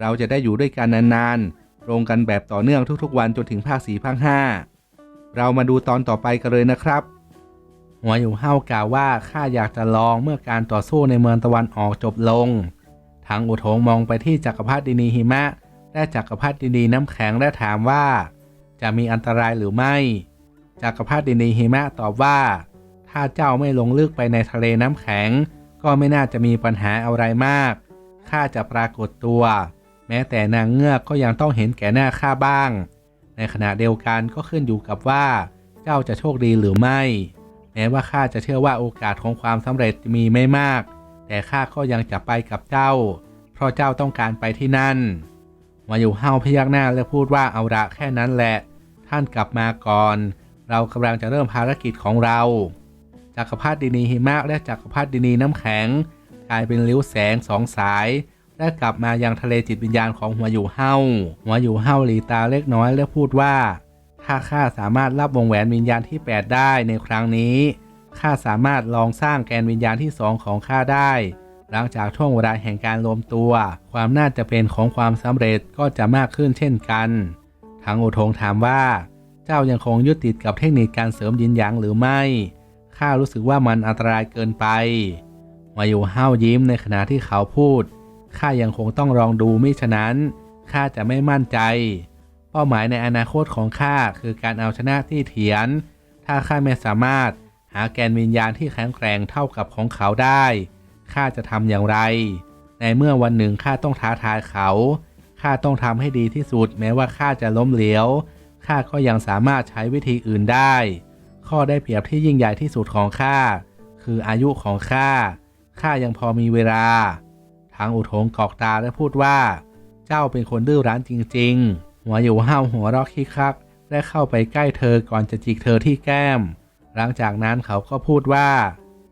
เราจะได้อยู่ด้วยกันนานๆลงกันแบบต่อเนื่องทุกๆวันจนถึงภาค4ภาค5เรามาดูตอนต่อไปกันเลยนะครับ หัวอยู่เฮากล่าวว่าข้าอยากจะลองเมื่อการต่อสู้ในเมืองตะวันออกจบลง ทางอุทงมองไปที่จักรพรรดินีหิมะ และจักรพรรดินีน้ำแข็งและถามว่า จะมีอันตรายหรือไม่ จักรพรรดินีหิมะตอบว่า ถ้าเจ้าไม่ลงลึกไปในทะเลน้ำแข็ง ก็ไม่น่าจะมีปัญหาอะไรมากข้าจะปรากฏตัว แม้แต่นางเงือกก็ยังต้องเห็นแก่หน้าข้าบ้าง ในขณะเดียวกันก็ขึ้นอยู่กับว่า เจ้าจะโชคดีหรือไม่ แม้ว่าข้าจะเชื่อว่าโอกาสของความสำเร็จมีไม่มาก แต่ข้าก็ยังจะไปกับเจ้า เพราะเจ้าต้องการไปที่นั่น มาอยู่เฮาพยักหน้าและพูดว่าเอาละแค่นั้นแหละ ท่านกลับมาก่อน เรากำลังจะเริ่มภารกิจของเราจักรพรรดินีหิมะและจักรพรรดินีน้ำแข็ง กลายเป็นริ้วแสงสองสาย และกลับมายังทะเลจิตวิญญาณของหัวอยู่เฮาหัวอยู่เฮาหลีตาเล็กน้อยและพูดว่าถ้าข้าสามารถรับวงแหวนวิญญาณที่ 8 ได้ในครั้งนี้ข้าสามารถลองสร้างแกนวิญญาณที่สองของข้าได้ หลังจากช่วงเวลาแห่งการรวมตัว ความน่าจะเป็นของความสำเร็จก็จะมากขึ้นเช่นกันทางอุทงถามว่า เจ้ายังคงยึดติดกับเทคนิคการเสริมยินหยางหรือไม่ข้ารู้สึกว่ามันอันตรายเกินไปมาอยู่ห้าวยิ้มในขณะที่เขาพูด ข้ายังคงต้องลองดูมิฉะนั้นข้าจะไม่มั่นใจ เป้าหมายในอนาคตของข้าคือการเอาชนะที่เถียน ถ้าข้าไม่สามารถหาแกนวิญญาณที่แข็งแกร่งเท่ากับของเขาได้ข้าจะทำอย่างไร ในเมื่อวันหนึ่งข้าต้องท้าทายเขาข้าต้องทำให้ดีที่สุดแม้ว่าข้าจะล้มเหลวข้าก็ยังสามารถใช้วิธีอื่นได้ ข้อได้เปรียบที่ยิ่งใหญ่ที่สุดของข้าคืออายุของข้าข้ายังพอมีเวลา ทางอุทงกอกตาและพูดว่า เจ้าเป็นคนดื้อรั้นจริงๆ หัวอยู่ห้าวหัวรอกคิกคักและเข้าไปใกล้เธอก่อนจะจิกเธอที่แก้ม หลังจากนั้นเขาก็พูดว่า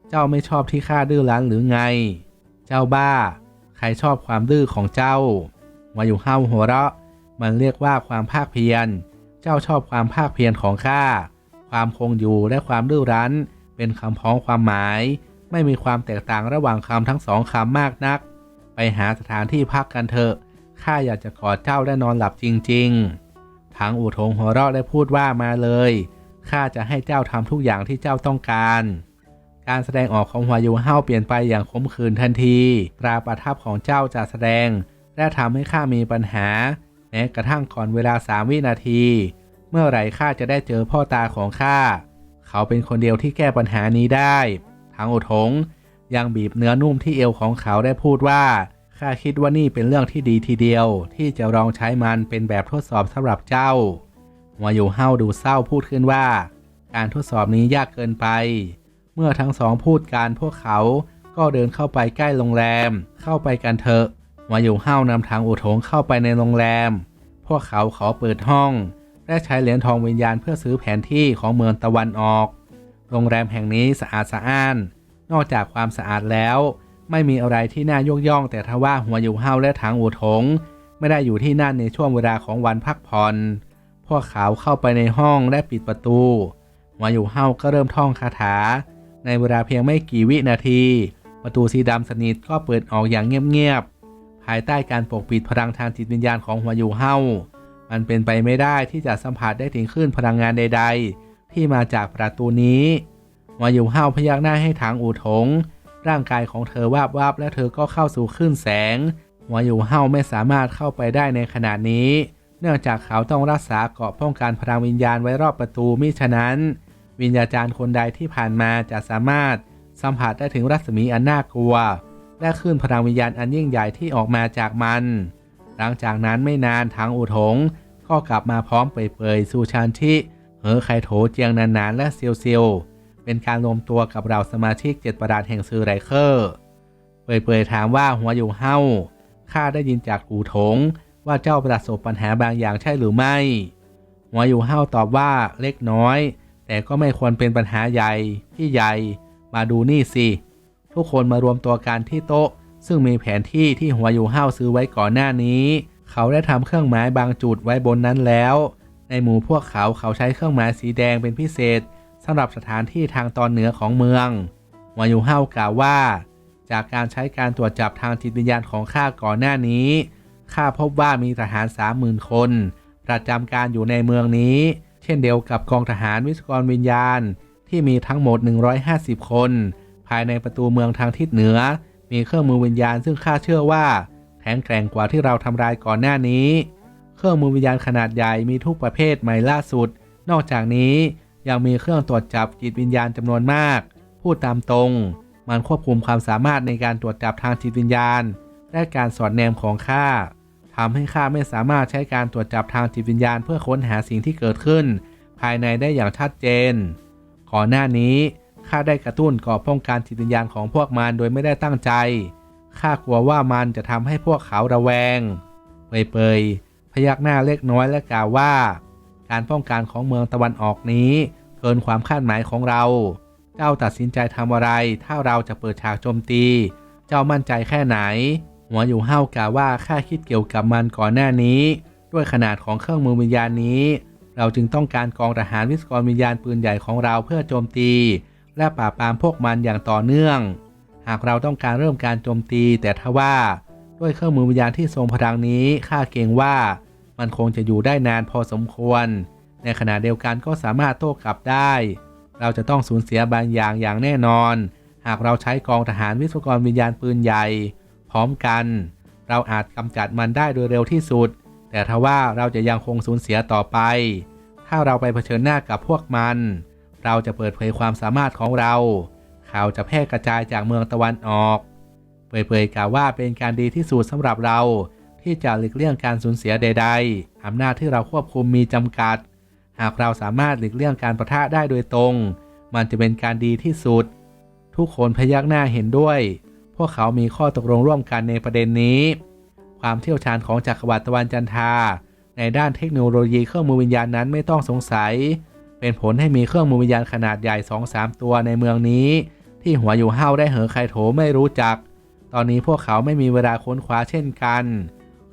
เจ้าไม่ชอบที่ข้าดื้อรั้นหรือไง เจ้าบ้า ใครชอบความดื้อของเจ้า หัวอยู่ห้าวหัวเราะ มันเรียกว่าความภาคเพียร เจ้าชอบความภาคเพียรของข้า ความคงอยู่และความดื้อรั้น เป็นคำพ้องความหมาย ไม่มีความแตกต่างระหว่างคำทั้งสองคำมากนัก ไปหาสถานที่พักกันเถอะ ข้าอยากจะกอดเจ้าและนอนหลับจริง ๆ ทางอู่ทงหัวเราะได้พูดว่ามาเลย ข้าจะให้เจ้าทำทุกอย่างที่เจ้าต้องการ การแสดงออกของหัวยูเฮาเปลี่ยนไปอย่างขมขื่นทันทีตราประทับของเจ้าจะแสดง และทำให้ข้ามีปัญหา แม้กระทั่งก่อนเวลาสามวินาที เมื่อไหร่ข้าจะได้เจอพ่อตาของข้า เขาเป็นคนเดียวที่แก้ปัญหานี้ได้ทางอุทง ยังบีบเนื้อนุ่มที่เอวของเขาได้พูดว่าข้าคิดว่านี่เป็นเรื่องที่ดีทีเดียว ที่จะลองใช้มันเป็นแบบทดสอบสำหรับเจ้าหัวอยู่เฮาดูเศร้าพูดขึ้นว่า การทดสอบนี้ยากเกินไป เมื่อทั้งสองพูดการพวกเขาก็เดินเข้าไปใกล้โรงแรม เข้าไปกันเถอะหัวอยู่เฮานำทางอุทงเข้าไปในโรงแรม พวกเขาขอเปิดห้อง และใช้เหรียญทองวิญญาณเพื่อซื้อแผนที่ของเมืองตะวันออก โรงแรมแห่งนี้สะอาดสะอ้าน นอกจากความสะอาดแล้ว ไม่มีอะไรที่น่ายกย่อง แต่ทว่าหัวอยู่เฮาและทางอูทงไม่ได้อยู่ที่นั่นในช่วงเวลาของวันพักผ่อนพวกเขาเข้าไปในห้องและปิดประตู หัวอยู่เฮาก็เริ่มท่องคาถา ในเวลาเพียงไม่กี่วินาที ประตูสีดำสนิทก็เปิดออกอย่างเงียบๆภายใต้การปกปิดพลังทางจิตวิญญาณของหัวอยู่เฮามันเป็นไปไม่ได้ที่จะสัมผัสได้ถึงคลื่นพลังงานใด ๆ ที่มาจากประตูนี้ หัวอยู่เฮาพยักหน้าให้ทางอูทงร่างกายของเธอวาบวาบและเธอก็เข้าสู่คลื่นแสงหัวอยู่เฮาไม่สามารถเข้าไปได้ในขณะนี้ เนื่องจากเขาต้องรักษาเกราะป้องกันพลังวิญญาณไว้รอบประตูมิฉะนั้น วิญญาจารย์คนใดที่ผ่านมาจะสามารถสัมผัสได้ถึงรัศมีอันน่ากลัว และคลื่นพลังวิญญาณอันยิ่งใหญ่ที่ออกมาจากมัน หลังจากนั้นไม่นานทางอูทงก็กลับมาพร้อมเปยๆสู่ชานที่เหอไคโถเจียงนานๆและเซียวเซียว เป็นการรวมตัวกับเราสมาชิกเจ็ดประดาษแห่งซือไรเคอร์เปยๆถามว่าหัวอยู่เฮ้าข้าได้ยินจากอูทงว่าเจ้าประสบปัญหาบางอย่างใช่หรือไม่ หัวอยู่ห้าตอบว่าเล็กน้อย แต่ก็ไม่ควรเป็นปัญหาใหญ่ที่ใหญ่ มาดูนี่สิ ทุกคนมารวมตัวกันที่โต๊ะ ซึ่งมีแผนที่ที่หัวอยู่ห้าซื้อไว้ก่อนหน้านี้ เขาได้ทำเครื่องหมายบางจุดไว้บนนั้นแล้ว ในหมู่พวกเขาเขาใช้เครื่องหมายสีแดงเป็นพิเศษ สำหรับสถานที่ทางตอนเหนือของเมืองวอยู่ห้าวกล่าวว่า จากการใช้การตรวจจับทางจิตวิญญาณของข้าก่อนหน้านี้ข้าพบว่ามีทหารสามหมื่นคน ประจำการอยู่ในเมืองนี้ เช่นเดียวกับกองทหารวิศกรวิญญาณ ที่มีทั้งหมด 150 คน ภายในประตูเมืองทางทิศเหนือ มีเครื่องมือวิญญาณซึ่งข้าเชื่อว่าแข็งแกร่งกว่าที่เราทำลายก่อนหน้านี้ เครื่องมือวิญญาณขนาดใหญ่มีทุกประเภทใหม่ล่าสุด นอกจากนี้ ยังมีเครื่องตรวจจับจิตวิญญาณจำนวนมาก พูดตามตรง มันควบคุมความสามารถในการตรวจจับทางจิตวิญญาณ และการสอดแนมของข้าทำให้ข้าไม่สามารถใช้การตรวจจับทางจิตวิญญาณ เพื่อค้นหาสิ่งที่เกิดขึ้น ภายในได้อย่างชัดเจน ก่อนหน้านี้ข้าได้กระตุ้นก่อป้องกันจิตวิญญาณของพวกมันโดยไม่ได้ตั้งใจข้ากลัวว่ามันจะทำให้พวกเขาระแวง เปยๆพยักหน้าเล็กน้อยและกล่าวว่า การป้องกันของเมืองตะวันออกนี้เกินความคาดหมายของเรา เจ้าตัดสินใจทำอะไร ถ้าเราจะเปิดฉากโจมตี เจ้ามั่นใจแค่ไหน หัวอยู่เห้ากล่าวว่าข้าคิดเกี่ยวกับมันก่อนหน้านี้ ด้วยขนาดของเครื่องมือวิญญาณนี้ เราจึงต้องการกองทหารวิศกรวิญญาณปืนใหญ่ของเราเพื่อโจมตี และปราบปรามพวกมันอย่างต่อเนื่อง หากเราต้องการเริ่มการโจมตีแต่ทว่า ด้วยเครื่องมือวิญญาณที่ทรงพลังนี้ข้าเกรงว่า มันคงจะอยู่ได้นานพอสมควร ในขณะเดียวกันก็สามารถโต้กลับได้ เราจะต้องสูญเสียบางอย่างอย่างแน่นอน หากเราใช้กองทหารวิศวกรวิญญาณปืนใหญ่ พร้อมกัน เราอาจกำจัดมันได้โดยเร็วที่สุด แต่ทว่าเราจะยังคงสูญเสียต่อไป ถ้าเราไปเผชิญหน้ากับพวกมัน เราจะเปิดเผยความสามารถของเรา ข่าวจะแพร่กระจายจากเมืองตะวันออก เผยๆกล่าวว่าเป็นการดีที่สุดสำหรับเรา ที่จะหลีกเลี่ยงการสูญเสียใด ๆ อำนาจที่เราควบคุมมีจำกัด หากเราสามารถหลีกเลี่ยงการประทะได้โดยตรง มันจะเป็นการดีที่สุด ทุกคนพยักหน้าเห็นด้วย พวกเขามีข้อตกลงร่วมกันในประเด็นนี้ ความเที่ยวชาญของจักรวรรดิตะวันจันทราในด้านเทคโนโลยีเครื่องมือวิญญาณนั้นไม่ต้องสงสัย เป็นผลให้มีเครื่องมือวิญญาณขนาดใหญ่2-3ตัวในเมืองนี้ ที่หัวอยู่ห้าได้เหอใครโถไม่รู้จัก ตอนนี้พวกเขาไม่มีเวลาค้นคว้าเช่นกัน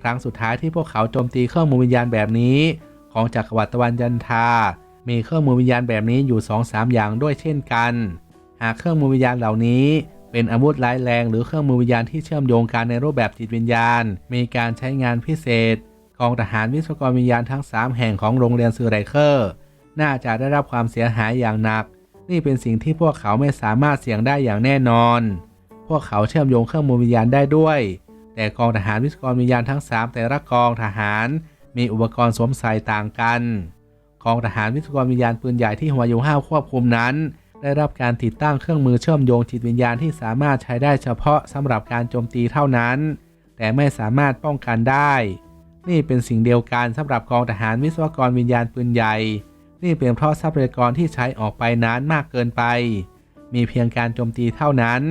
ครั้งสุดท้ายที่พวกเขาโจมตีเครื่องมือวิญญาณแบบนี้ ของจักรวรรดิตะวันจันทา มีเครื่องมือวิญญาณแบบนี้อยู่2-3อย่างด้วยเช่นกัน หากเครื่องมือวิญญาณเหล่านี้ เป็นอาวุธร้ายแรงหรือเครื่องมือวิญญาณที่เชื่อมโยงกันในรูปแบบจิตวิญญาณ มีการใช้งานพิเศษกองทหารวิศวกรวิญญาณทั้ง 3 แห่งของโรงเรียนซูไรเคอร์ น่าจะได้รับความเสียหายอย่างหนัก นี่เป็นสิ่งที่พวกเขาไม่สามารถเสี่ยงได้อย่างแน่นอน พวกเขาเชื่อมโยงเครื่องมือวิญญาณได้ด้วย แต่กองทหารวิศวกรวิญญาณทั้ง 3 แต่ละกองทหารมีอุปกรณ์สวมใส่ต่างกันกองทหารวิศวกรวิญญาณปืนใหญ่ที่หัวยูห้าควบคุมนั้น ได้รับการติดตั้งเครื่องมือเชื่อมโยงจิตวิญญาณที่สามารถใช้ได้เฉพาะสำหรับการโจมตีเท่านั้น แต่ไม่สามารถป้องกันได้ นี่เป็นสิ่งเดียวกันสำหรับกองทหารวิศวกรวิญญาณปืนใหญ่ นี่เป็นเพราะทรัพยากรที่ใช้ออกไปนั้นมากเกินไป มีเพียงการโจมตีเท่านั้น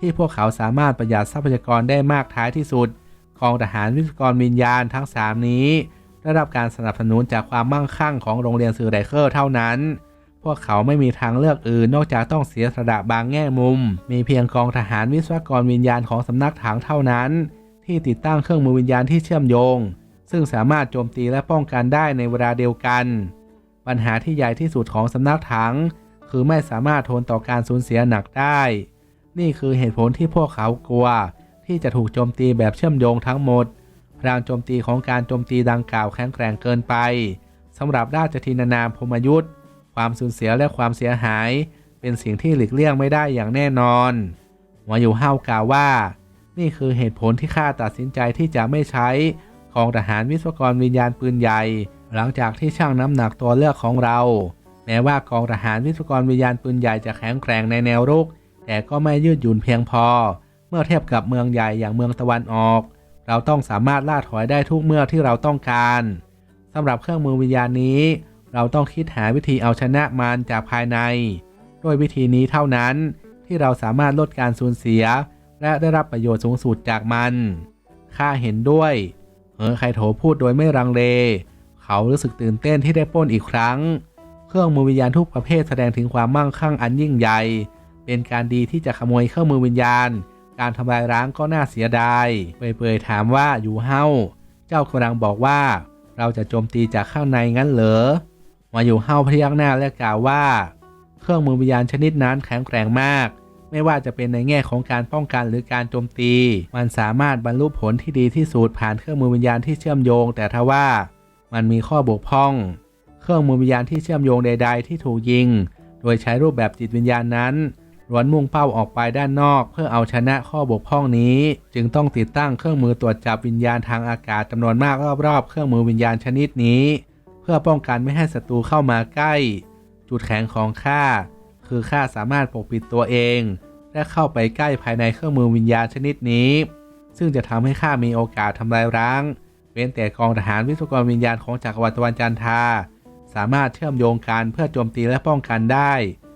ที่พวกเขาสามารถประหยัดทรัพยากรได้มากท้ายที่สุดกองทหารวิศวกรวิญญาณทั้ง 3 นี้ ได้รับการสนับสนุนจากความมั่งคั่งของโรงเรียนซือไดเคอร์เท่านั้น พวกเขาไม่มีทางเลือกอื่นนอกจากต้องเสียสละบางแง่มุม มีเพียงกองทหารวิศวกรวิญญาณของสำนักถังเท่านั้น ที่ติดตั้งเครื่องมือวิญญาณที่เชื่อมโยง ซึ่งสามารถโจมตีและป้องกันได้ในเวลาเดียวกัน ปัญหาที่ใหญ่ที่สุดของสำนักถัง คือไม่สามารถทนต่อการสูญเสียหนักได้ นี่คือเหตุผลที่พวกเขากลัว ที่จะถูกโจมตีแบบเชื่อมโยงทั้งหมดพลังโจมตีของการโจมตีดังกล่าวแข็งแกร่งเกินไปสำหรับราชทินานามพมยุทธ์ความสูญเสียและความเสียหาย เป็นสิ่งที่หลีกเลี่ยงไม่ได้อย่างแน่นอนหัวอยู่ห้ากล่าวว่า นี่คือเหตุผลที่ข้าตัดสินใจที่จะไม่ใช้กองทหารวิศวกรวิญญาณปืนใหญ่ หลังจากที่ชั่งน้ำหนักตัวเลือกของเรา แม้ว่ากองทหารวิศวกรวิญญาณปืนใหญ่จะแข็งแกร่งในแนวรุก แต่ก็ไม่ยืดหยุ่นเพียงพอ เมื่อเทียบกับเมืองใหญ่อย่างเมืองตะวันออก เราต้องสามารถล่าถอยได้ทุกเมื่อที่เราต้องการสำหรับเครื่องมือวิญญาณนี้ เราต้องคิดหาวิธีเอาชนะมันจากภายใน ด้วยวิธีนี้เท่านั้นที่เราสามารถลดการสูญเสีย และได้รับประโยชน์สูงสุดจากมันข้าเห็นด้วยเออไคโถพูดโดยไม่รังเล เขารู้สึกตื่นเต้นที่ได้ป้นอีกครั้ง เครื่องมือวิญญาณทุกประเภทแสดงถึงความมั่งคั่งอันยิ่งใหญ่ เป็นการดีที่จะขโมยเครื่องมือวิญญาณ การทำลายร้างก็น่าเสียดายเปยๆถามว่าอยู่เฮาเจ้ากำลังบอกว่า เราจะโจมตีจากข้างในงั้นเหรอมาอยู่เฮาพยักหน้าและกล่าวว่า เครื่องมือวิญญาณชนิดนั้นแข็งแกร่งมาก ไม่ว่าจะเป็นในแง่ของการป้องกันหรือการโจมตี มันสามารถบรรลุผลที่ดีที่สุดผ่านเครื่องมือวิญญาณที่เชื่อมโยง แต่ทว่ามันมีข้อบกพร่อง เครื่องมือวิญญาณที่เชื่อมโยงใด ๆ ที่ถูกยิง โดยใช้รูปแบบจิตวิญญาณนั้น ล้วนมุ่งเป้าออกไปด้านนอก เพื่อเอาชนะข้อบกพร่องนี้ จึงต้องติดตั้งเครื่องมือตรวจจับวิญญาณทางอากาศจำนวนมากรอบๆ เครื่องมือวิญญาณชนิดนี้ เพื่อป้องกันไม่ให้ศัตรูเข้ามาใกล้ จุดแข็งของข้าคือข้าสามารถปกปิดตัวเอง และเข้าไปใกล้ภายในเครื่องมือวิญญาณชนิดนี้ ซึ่งจะทำให้ข้ามีโอกาสทำลายร้างเว้นแต่กองทหารวิศวกรวิญญาณของจักรวรรดิวันจันทาสามารถเชื่อมโยงกันเพื่อโจมตีและป้องกันได้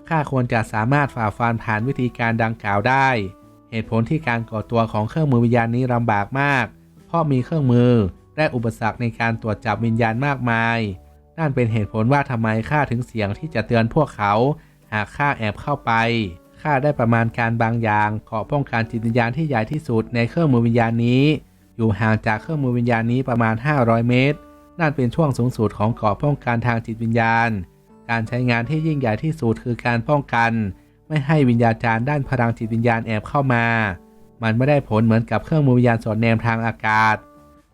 ข้าควรจะสามารถฝ่าฟันผ่านวิธีการดังกล่าวได้ เหตุผลที่การก่อตัวของเครื่องมือวิญญาณนี้ลำบากมาก เพราะมีเครื่องมือและอุปสรรคในการตรวจจับวิญญาณมากมาย นั่นเป็นเหตุผลว่าทำไมข้าถึงเสี่ยงที่จะเตือนพวกเขา หากข้าแอบเข้าไป ข้าได้ประมาณการบางอย่างเกราะป้องกันจิตวิญญาณที่ใหญ่ที่สุดในเครื่องมือวิญญาณนี้ อยู่ห่างจากเครื่องมือวิญญาณนี้ประมาณ 500 เมตร นั่นเป็นช่วงสูงสุดของเกราะป้องกันทางจิตวิญญาณ การใช้งานที่ยิ่งใหญ่ที่สุดคือการป้องกัน ไม่ให้วิญญาจารย์ด้านพลังจิตวิญญาณแอบเข้ามา มันไม่ได้ผลเหมือนกับเครื่องมือวิญญาณสอดแนมทางอากาศ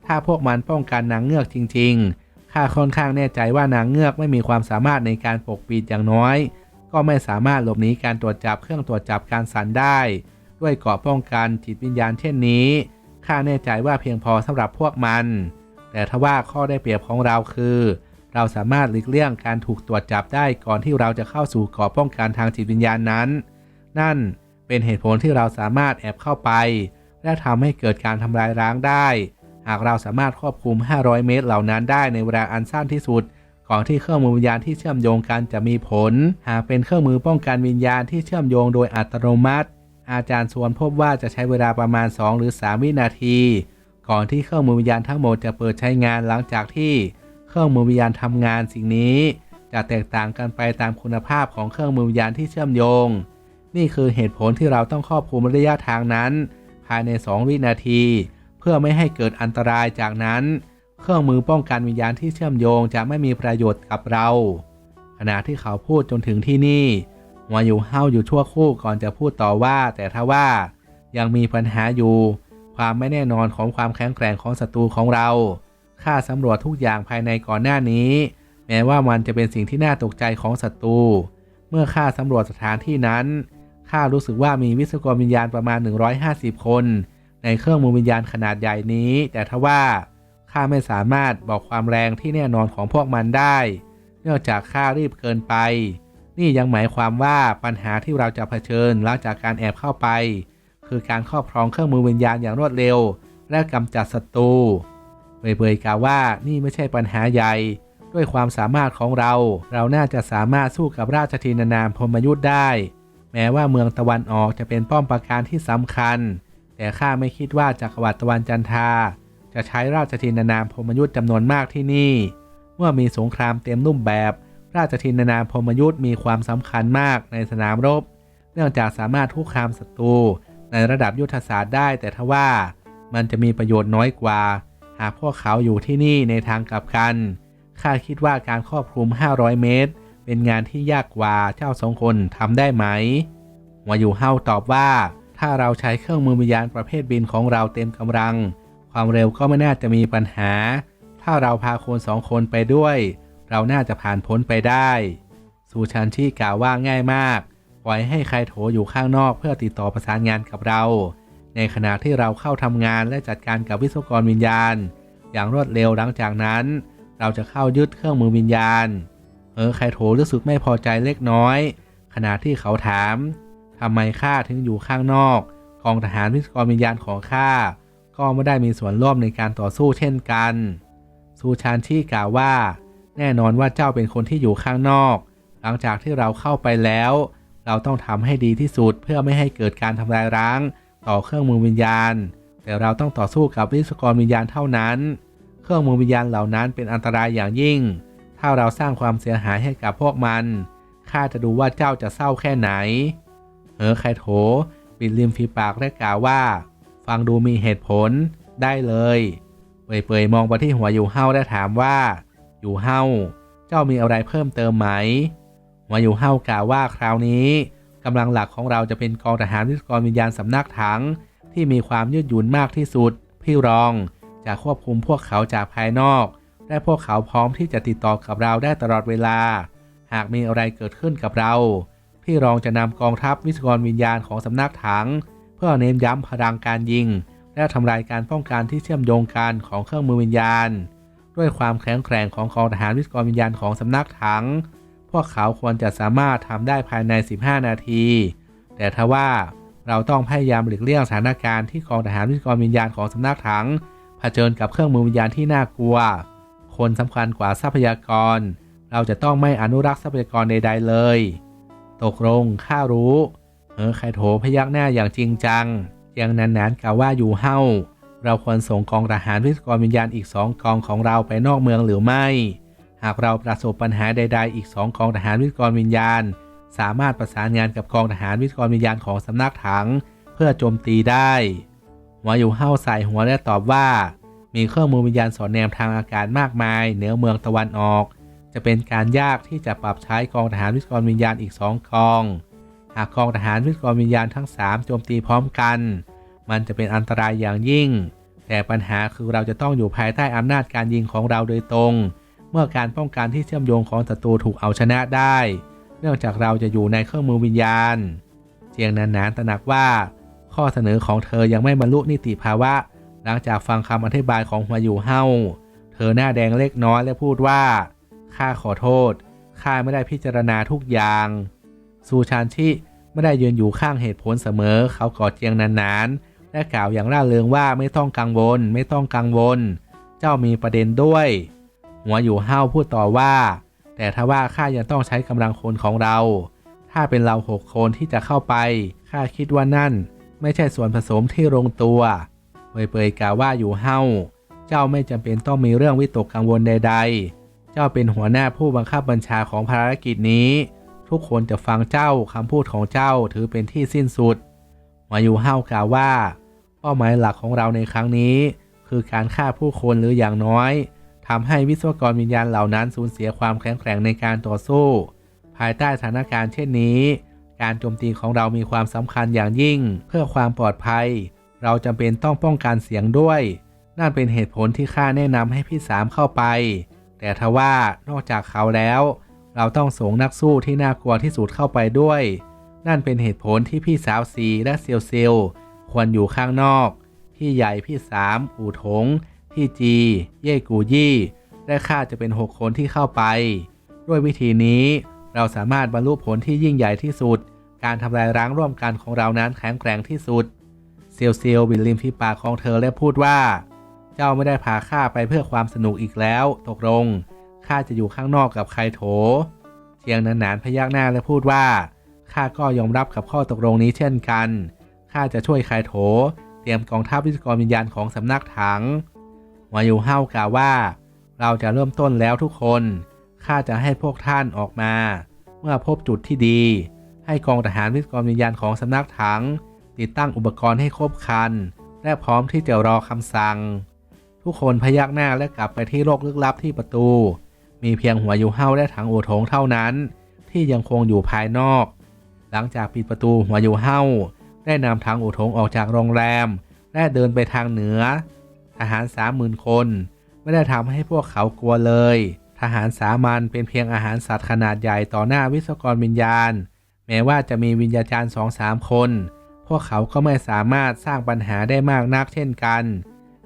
ถ้าพวกมันป้องกันนางเงือกจริง ๆ ข้าค่อนข้างแน่ใจว่านางเงือกไม่มีความสามารถในการปกปิดอย่างน้อย ก็ไม่สามารถหลบหนีการตรวจจับเครื่องตรวจจับการสั่นได้ ด้วยเกราะป้องกันจิตวิญญาณเช่นนี้ ข้าแน่ใจว่าเพียงพอสำหรับพวกมัน แต่ทว่าข้อได้เปรียบของเราคือ เราสามารถหลีกเลี่ยงการถูกตรวจจับได้ก่อนที่เราจะเข้าสู่เกราะป้องกันทางจิตวิญญาณนั้น นั่นเป็นเหตุผลที่เราสามารถแอบเข้าไป และทำให้เกิดการทำลายร้างได้ หากเราสามารถควบคุม 500 เมตรเหล่านั้นได้ในเวลาอันสั้นที่สุด ก่อนที่เครื่องมือวิญญาณที่เชื่อมโยงกันจะมีผล หากเป็นเครื่องมือป้องกันวิญญาณที่เชื่อมโยงโดยอัตโนมัติ อาจารย์ส่วนพบว่าจะใช้เวลาประมาณ 2 หรือ 3 วินาที ก่อนที่เครื่องมือวิญญาณทั้งหมดจะเปิดใช้งานหลังจากที่ เครื่องมือวิญญาณทำงานสิ่งนี้ จะแตกต่างกันไปตามคุณภาพของเครื่องมือวิญญาณที่เชื่อมโยง นี่คือเหตุผลที่เราต้องครอบคลุมระยะทางนั้น ภายใน 2 วินาที เพื่อไม่ให้เกิดอันตรายจากนั้น เครื่องมือป้องกันวิญญาณที่เชื่อมโยงจะไม่มีประโยชน์กับเรา ขณะที่เขาพูดจนถึงที่นี่หัวอยู่เฮาอยู่ชั่วครู่ก่อนจะพูดต่อว่า แต่ถ้าว่ายังมีปัญหาอยู่ ความไม่แน่นอนของความแข็งแกร่งของศัตรูของเรา ข้าสำรวจทุกอย่างภายในก่อนหน้านี้ แม้ว่ามันจะเป็นสิ่งที่น่าตกใจของศัตรู เมื่อข้าสำรวจสถานที่นั้นข้ารู้สึกว่ามีวิศวกรวิญญาณประมาณ 150 คน ในเครื่องมือวิญญาณขนาดใหญ่นี้ แต่ทว่าข้าไม่สามารถบอกความแรงที่แน่นอนของพวกมันได้ เนื่องจากข้ารีบเกินไป นี่ยังหมายความว่าปัญหาที่เราจะเผชิญหลังจากการแอบเข้าไป คือการครอบครองเครื่องมือวิญญาณอย่างรวดเร็ว และกำจัดศัตรู เบยๆกล่าวว่านี่ไม่ใช่ปัญหาใหญ่ ด้วยความสามารถของเรา เราน่าจะสามารถสู้กับราชทินานามพรมยุทธ์ได้ แม้ว่าเมืองตะวันออกจะเป็นป้อมปราการที่สำคัญ แต่ข้าไม่คิดว่าจักรวรรดิตะวันจันทา จะใช้ราชทินานามพรมยุทธ์จำนวนมากที่นี่ เมื่อมีสงครามเต็มรูปแบบ ราชทินานามพรมยุทธ์มีความสำคัญมากในสนามรบ เนื่องจากสามารถทุกคามศัตรูในระดับยุทธศาสตร์ได้ แต่ทว่ามันจะมีประโยชน์น้อยกว่า หากพวกเขาอยู่ที่นี่ในทางกลับกันข้าคิดว่าการครอบคลุม 500 เมตร เป็นงานที่ยากกว่าเจ้าสองคนทำได้ไหมวายูเฮาตอบว่า ถ้าเราใช้เครื่องมือวิญญาณประเภทบินของเราเต็มกำลัง ความเร็วก็ไม่น่าจะมีปัญหา ถ้าเราพาคนสองคนไปด้วย เราน่าจะผ่านพ้นไปได้สูชันชี่กล่าวว่าง่ายมาก ปล่อยให้ใครโถอยู่ข้างนอกเพื่อติดต่อประสานงานกับเรา ในขณะที่เราเข้าทำงานและจัดการกับวิศวกรวิญญาณ อย่างรวดเร็วหลังจากนั้น เราจะเข้ายึดเครื่องมือวิญญาณ เออใครโถรู้สึกไม่พอใจเล็กน้อย ขณะที่เขาถามทำไมข้าถึงอยู่ข้างนอกกองทหารวิศวกรวิญญาณของข้าก็ไม่ได้มีส่วนร่วมในการต่อสู้เช่นกันซูชานชี่กล่าวว่า แน่นอนว่าเจ้าเป็นคนที่อยู่ข้างนอก หลังจากที่เราเข้าไปแล้ว เราต้องทำให้ดีที่สุดเพื่อไม่ให้เกิดการทำลายร้าง ต่อเครื่องมือวิญญาณ แต่เราต้องต่อสู้กับวิศวกรวิญญาณเท่านั้น เครื่องมือวิญญาณเหล่านั้นเป็นอันตรายอย่างยิ่ง ถ้าเราสร้างความเสียหายให้กับพวกมันข้าจะดูว่าเจ้าจะเศร้าแค่ไหนเหอไคโถปิดริมฝีปากและกล่าวว่า ฟังดูมีเหตุผลได้เลยเปยๆมองไปที่หัวอยู่เฮาและถามว่า อยู่เฮาเจ้ามีอะไรเพิ่มเติมไหมหัวอยู่เฮากล่าวว่าคราวนี้ กำลังหลักของเราจะเป็นกองทหารวิศกรวิญญาณสำนักถัง ที่มีความยืดหยุ่นมากที่สุด พี่รองจะควบคุมพวกเขาจากภายนอก และพวกเขาพร้อมที่จะติดต่อกับเราได้ตลอดเวลา หากมีอะไรเกิดขึ้นกับเรา พี่รองจะนำกองทัพวิศกรวิญญาณของสำนักถัง เพื่อเน้นย้ำพลังการยิง และทำลายการป้องกันที่เชื่อมโยงกันของเครื่องมือวิญญาณ ด้วยความแข็งแกร่งของกองทหารวิศกรวิญญาณของสำนักถัง พวกเขาควรจะสามารถทำได้ภายใน 15 นาที แต่ทว่าเราต้องพยายามหลีกเลี่ยงสถานการณ์ที่กองทหารวิศกรวิญญาณของสำนักถังเผชิญกับเครื่องมือวิญญาณที่น่ากลัว คนสำคัญกว่าทรัพยากร เราจะต้องไม่อนุรักษ์ทรัพยากรใดๆเลย ตกลงข้ารู้เออไคโถพยักหน้าอย่างจริงจังยังนานๆกล่าวว่าอยู่เฮ้าเราควรส่งกองทหารวิศกรวิญญาณอีกสองกองของเราไปนอกเมืองหรือไม่ หากเราประสบปัญหาใด ๆ อีกสองกองทหารวิศกรวิญญาณ สามารถประสานงานกับกองทหารวิศกรวิญญาณของสำนักถัง เพื่อโจมตีได้หัวอยู่เฮ้าใส่หัวและตอบว่า มีเครื่องมือวิญญาณสอดแนมทางอากาศมากมาย เหนือเมืองตะวันออก จะเป็นการยากที่จะปรับใช้กองทหารวิศกรวิญญาณอีกสองกอง หากกองทหารวิศกรวิญญาณทั้ง 3 โจมตีพร้อมกัน มันจะเป็นอันตรายอย่างยิ่ง แต่ปัญหาคือเราจะต้องอยู่ภายใต้อำนาจการยิงของเราโดยตรง เมื่อการป้องกันที่เชื่อมโยงของศัตรูถูกเอาชนะได้ เนื่องจากเราจะอยู่ในเครื่องมือวิญญาณเจียงนานานตระหนักว่า ข้อเสนอของเธอยังไม่บรรลุนิติภาวะ หลังจากฟังคำอธิบายของหัวอยู่เฮาเธอหน้าแดงเล็กน้อยและพูดว่าข้าขอโทษข้าไม่ได้พิจารณาทุกอย่างซูชานชิไม่ได้ยืนอยู่ข้างเหตุผลเสมอ เขากอดเจียงนานๆและกล่าวอย่างร่าเริงว่าไม่ต้องกังวล ไม่ต้องกังวล เจ้ามีประเด็นด้วย หัวอยู่เฮาพูดต่อว่า แต่ถ้าว่าข้ายังต้องใช้กำลังคนของเรา ถ้าเป็นเราหกคนที่จะเข้าไปข้าคิดว่านั่น ไม่ใช่ส่วนผสมที่ลงตัวเปยๆกล่าวว่าอยู่เฮาเจ้าไม่จำเป็นต้องมีเรื่องวิตกกังวลใด ๆ เจ้าเป็นหัวหน้าผู้บังคับบัญชาของภารกิจนี้ ทุกคนจะฟังเจ้าคำพูดของเจ้าถือเป็นที่สิ้นสุดมาอยู่เฮากล่าวว่า เป้าหมายหลักของเราในครั้งนี้ คือการฆ่าผู้คนหรืออย่างน้อย ทำให้วิศวกรวิญญาณเหล่านั้นสูญเสียความแข็งแกร่งในการต่อสู้ ภายใต้สถานการณ์เช่นนี้ การโจมตีของเรามีความสำคัญอย่างยิ่ง เพื่อความปลอดภัย เราจำเป็นต้องป้องกันเสียงด้วย นั่นเป็นเหตุผลที่ข้าแนะนำให้พี่สามเข้าไป แต่ทว่านอกจากเขาแล้ว เราต้องส่งนักสู้ที่น่ากลัวที่สุดเข้าไปด้วย นั่นเป็นเหตุผลที่พี่สาวซีและเซียวเซียวควรอยู่ข้างนอก พี่ใหญ่พี่สามอู่ถง พี่จี เย่กูยี่ และข้าจะเป็น 6 คนที่เข้าไป ด้วยวิธีนี้เราสามารถบรรลุผลที่ยิ่งใหญ่ที่สุด การทำลายร้างร่วมกันของเรานั้นแข็งแกร่งที่สุด เซียวเซียวบินริมฝีปากของเธอและพูดว่า เจ้าไม่ได้พาข้าไปเพื่อความสนุกอีกแล้ว ตกลงข้าจะอยู่ข้างนอกกับใครโถ เชียงนานานพยักหน้าและพูดว่าข้าก็ยอมรับกับข้อตกลงนี้เช่นกันข้าจะช่วยใครโถ เตรียมกองทัพวิศกรวิญญาณของสำนักถัง วายุเฮากล่าวว่า เราจะเริ่มต้นแล้วทุกคน ข้าจะให้พวกท่านออกมา เมื่อพบจุดที่ดี ให้กองทหารวิศกรวิญญาณของสำนักถัง ติดตั้งอุปกรณ์ให้ครบครัน และพร้อมที่จะรอคำสั่ง ทุกคนพยักหน้าและกลับไปที่โลกลึกลับที่ประตู มีเพียงหัวยูเฮาและถังโอโถงเท่านั้น ที่ยังคงอยู่ภายนอก หลังจากปิดประตูหัวยูเฮาได้นำถังโอโถงออกจากโรงแรม และเดินไปทางเหนือ ทหารสามหมื่นคน ไม่ได้ทำให้พวกเขากลัวเลย ทหารสามัญเป็นเพียงอาหารสัตว์ขนาดใหญ่ต่อหน้าวิศวกรวิญญาณ แม้ว่าจะมีวิญญาจารย์สองสามคน พวกเขาก็ไม่สามารถสร้างปัญหาได้มากนักเช่นกัน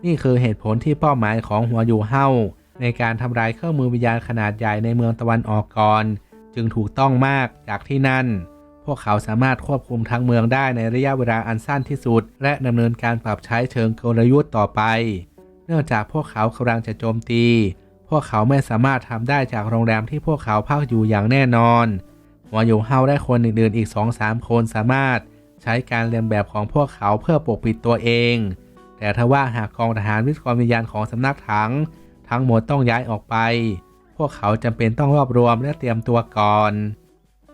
นี่คือเหตุผลที่เป้าหมายของหัวอยู่เฮ้าในการทำลายเครื่องมือวิญญาณขนาดใหญ่ในเมืองตะวันออกก่อน จึงถูกต้องมากจากที่นั่น พวกเขาสามารถควบคุมทั้งเมืองได้ในระยะเวลาอันสั้นที่สุด และดำเนินการปรับใช้เชิงกลยุทธ์ต่อไป เนื่องจากพวกเขากำลังจะโจมตี พวกเขาไม่สามารถทำได้จากโรงแรมที่พวกเขาพักอยู่อย่างแน่นอนหัวอยู่เฮาและคนอื่นๆอีก2-3คนสามารถใช้การเรียนแบบของพวกเขาเพื่อปกปิดตัวเอง แต่ถ้าว่าหากกองทหารวิศววิญญาณของสำนักถัง ทั้งหมดต้องย้ายออกไป พวกเขาจำเป็นต้องรวบรวมและเตรียมตัวก่อน